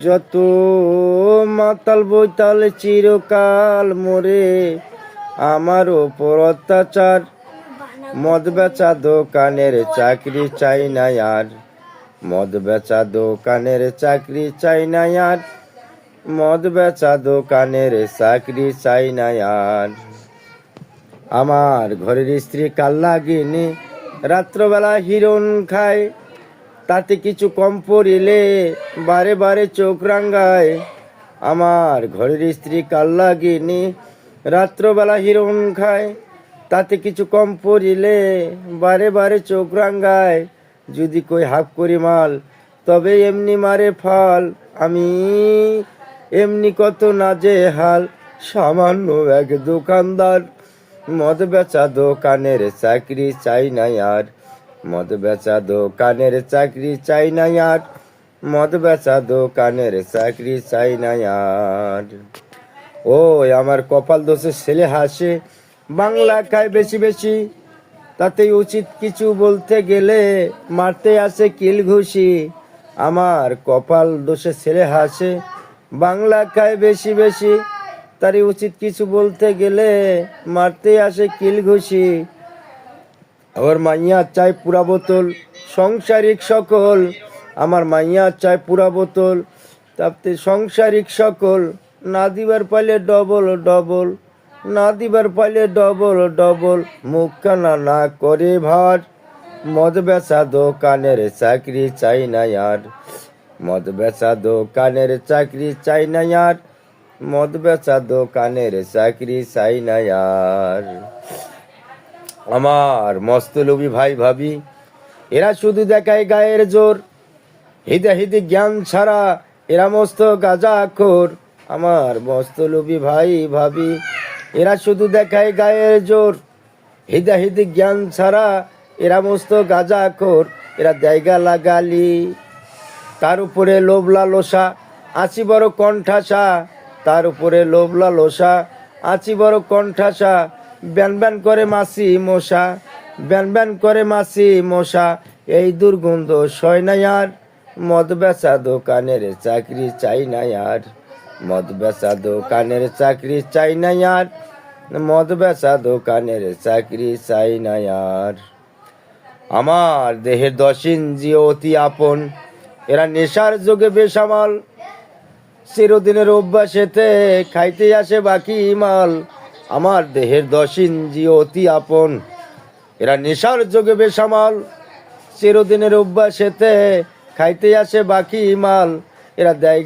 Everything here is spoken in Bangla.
যত মাতাল বৈতাল চিরকাল মোরে, আমার ওপর অত্যাচার। মদ বেচা দোকানের চাকরি চাই না আর। মদ বেচা দোকানের চাকরি চাই না আর। মদ বেচা দোকানের চাকরি চাই না আর। আমার ঘরের স্ত্রী কাল্লা গিনি রাত্রবেলা হিরণ খায়। তাতে কিছু কম পড়িলে বারে বারে চোখ রাঙ্গায়। আমার ঘরের স্ত্রী কাল্লা গিনি রাত্রবেলা হিরণ খায়। তাতে কিছু কম পড়িলে বারে বারে চোখ রাঙ্গায়। যদি কই হাফ করি মাল, তবে এমনি মারে ফল। আমি এমনি কত নাজে হাল, সামান্য এক দোকানদার। মদ বেচা দোকানের চাকরি চাই না আর। মদ বেচা দোকানের চাকরি চাই না আর মদ বেচা দোকানের চাকরি চাই না আর ও আমার কপাল দোষে ছেলে হাসে, বাংলা খায় বেশি বেশি। তাতে উচিত কিছু বলতে গেলে মারতে আসে কিল ঘুষি। আমার কপাল দোষে ছেলে হাসে, বাংলা খায় বেশি বেশি। তারই উচিত কিছু বলতে গেলে মারতে আসে কিল ঘুষি। আমার মাইয়া চাই পুরা বোতল, সংসারিক সকল। আমার মাইয়া চাই পুরা বোতল, তাতে সংসারিক সকল। না দিবার পাইলে ডবল ডবল। না দিবার পাইলে ডবল ডবল। মুখ কানা না করে ভার। মদ বেচা দোকানের চাকরি চাই না আর। মদ বেচা দোকানের চাকরি চাই না আর। মদ বেচা দোকানের চাকরি চাই না আর। আমার মস্ত লোভী ভাই ভাবি, এরা শুধু দেখায় গায়ের জোর। হিদে হিদে জ্ঞান ছাড়া এরা মস্ত গাজা খোর। আমার মস্ত লোভী ভাই ভাবি, এরা শুধু দেখায় গায়ের জোর। হিদে হিদে জ্ঞান ছাড়া এরা মস্ত গাজা খোর। এরা জায়গা লাগালি, তার উপরে লোভ লোসা আছি বড় কণ্ঠাসা। তার উপরে লোভ লোসা আছি বড় কণ্ঠাসা। ব্যান ব্যান করে মাসি মশা, ব্যান ব্যান করে মাসি মশা। এই দুর্গন্ধ সয় না আর, মদ বেচা দোকানের চাকরি চাই না আর। মদ বেচা দোকানের চাকরি চাই না আর, মদ বেচা দোকানের চাকরি চাই না আর। আমার দেহের দশ ইঞ্জি অতি আপন, এরা নেশার যোগে বেসামাল। চিরদিনের অভ্যাসেতে খাইতে আসে বাকি মাল। আমার দেহের দশ ইঞ্জি অতি আপন। এরা নেশার যোগে বেসামাল। চিরদিনের অভ্যাসেতে খাইতে আসে বাকি মাল। এরা জায়গা